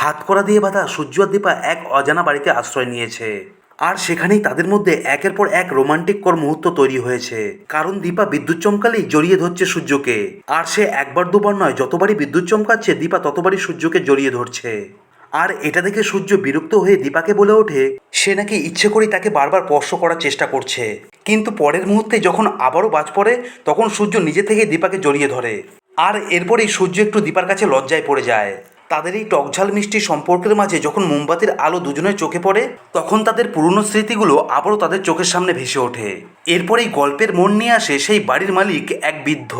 হাত করা দিয়ে বাঁধা সূর্য আর দীপা এক অজানা বাড়িতে আশ্রয় নিয়েছে। আর সেখানেই তাদের মধ্যে একের পর এক রোমান্টিক কর মুহূর্ত তৈরি হয়েছে। কারণ দীপা বিদ্যুৎ চমকালেই জড়িয়ে ধরছে সূর্যকে। আর সে একবার দুবার নয়, যতবারই বিদ্যুৎ চমকাচ্ছে, দীপা ততবারই সূর্যকে জড়িয়ে ধরছে। আর এটা দেখে সূর্য বিরক্ত হয়ে দীপাকে বলে ওঠে, সে নাকি ইচ্ছে করেই তাকে বারবার স্পর্শ করার চেষ্টা করছে। কিন্তু পরের মুহূর্তে যখন আবারও বাজ পড়ে, তখন সূর্য নিজে থেকে দীপাকে জড়িয়ে ধরে। আর এরপরেই সূর্য একটু দীপার কাছে লজ্জায় পড়ে যায়। তাদের এই টকঝাল মিষ্টি সম্পর্কের মাঝে যখন মোমবাতির আলো দুজনের চোখে পড়ে, তখন তাদের পুরনো স্মৃতিগুলো আবারও তাদের চোখের সামনে ভেসে ওঠে। এরপরেই গল্পের মন নিয়ে আসে সেই বাড়ির মালিক এক বৃদ্ধ।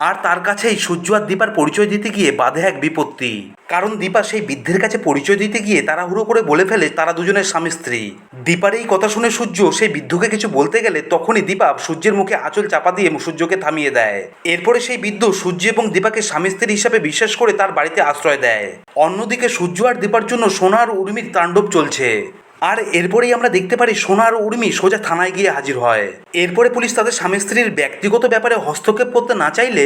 আর তার কাছেই সূর্য আর দীপার পরিচয় দিতে গিয়ে বাধে এক বিপত্তি। কারণ দীপা সেই বৃদ্ধের কাছে পরিচয় দিতে গিয়ে তাড়াহুড়ো করে বলে ফেলে তারা দুজনের স্বামী স্ত্রী। দীপার এই কথা শুনে সূর্য সেই বৃদ্ধকে কিছু বলতে গেলে তখনই দীপা সূর্যের মুখে আঁচল চাপা দিয়ে সূর্যকে থামিয়ে দেয়। এরপরে সেই বৃদ্ধ সূর্য এবং দীপাকে স্বামী স্ত্রী হিসাবে বিশ্বাস করে তার বাড়িতে আশ্রয় দেয়। অন্যদিকে সূর্য আর দীপার জন্য সোনার উর্মির তাণ্ডব চলছে। আর এরপরেই আমরা দেখতে পারি সোনার উর্মি সোজা থানায় গিয়ে হাজির হয়। এরপরে পুলিশ তাদের স্বামী স্ত্রীর ব্যক্তিগত ব্যাপারে হস্তক্ষেপ করতে না চাইলে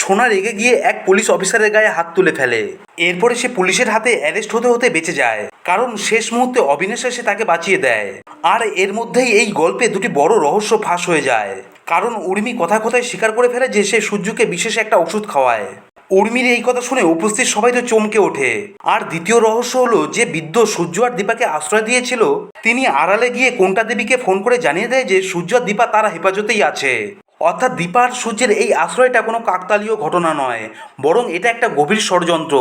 সোনা রেগে গিয়ে এক পুলিশ অফিসারের গায়ে হাত তুলে ফেলে। এরপরে সে পুলিশের হাতে অ্যারেস্ট হতে হতে বেঁচে যায়, কারণ শেষ মুহূর্তে অবিনাশ এসে তাকে বাঁচিয়ে দেয়। আর এর মধ্যেই এই গল্পে দুটি বড় রহস্য ফাঁস হয়ে যায়, কারণ উর্মি কথা কথায় স্বীকার করে ফেলে যে সে সূর্যকে বিশেষ একটা ওষুধ খাওয়ায়। উর্মির এই কথা শুনে উপস্থিত সবাই তো চমকে ওঠে। আর দ্বিতীয় রহস্য হলো যে বৃদ্ধ সূর্য আর দীপাকে আশ্রয় দিয়েছিল, তিনি আড়ালে গিয়ে কোনটা দেবীকে ফোন করে জানিয়ে দেয় যে সূর্য আর দীপা তারা হেফাজতেই আছে। অর্থাৎ দীপা আর সূর্যের এই আশ্রয়টা কোনো কাকতালীয় ঘটনা নয়, বরং এটা একটা গভীর ষড়যন্ত্র।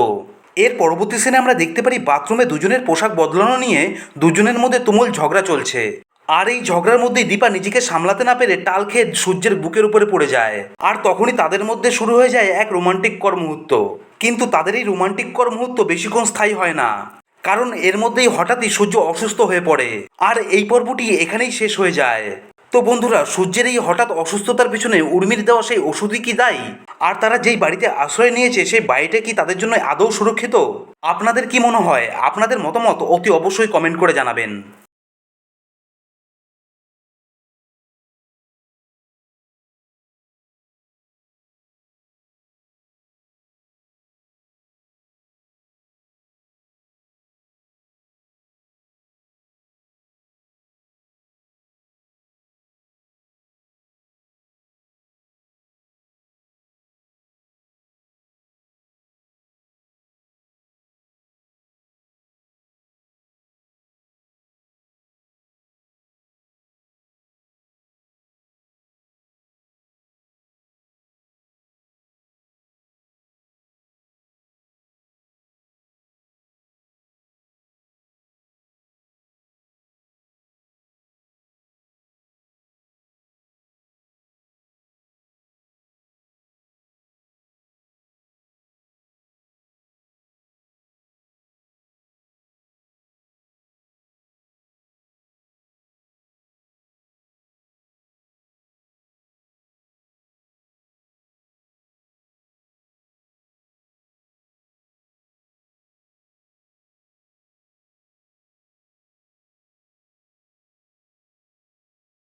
এর পরবর্তী সিনে আমরা দেখতে পারি বাথরুমে দুজনের পোশাক বদলানো নিয়ে দুজনের মধ্যে তুমুল ঝগড়া চলছে। আর এই ঝগড়ার মধ্যেই দীপা নিজেকে সামলাতে না পেরে টাল খেয়ে সূর্যের বুকের উপরে পড়ে যায়। আর তখনই তাদের মধ্যে শুরু হয়ে যায় এক রোমান্টিক কর মুহূর্ত কিন্তু তাদের এই রোমান্টিক কর মুহূর্ত বেশিক্ষণ স্থায়ী হয় না। কারণ এর মধ্যেই হঠাৎই সূর্য অসুস্থ হয়ে পড়ে। আর এই পর্বটি এখানেই শেষ হয়ে যায়। তো বন্ধুরা, সূর্যের এই হঠাৎ অসুস্থতার পিছনে উর্মির দেওয়া সেই ওষুধই কি দায়ী? আর তারা যেই বাড়িতে আশ্রয় নিয়েছে, সেই বাড়িটা কি তাদের জন্য আদৌ সুরক্ষিত? আপনাদের কি মনে হয়? আপনাদের মতামত অতি অবশ্যই কমেন্ট করে জানাবেন।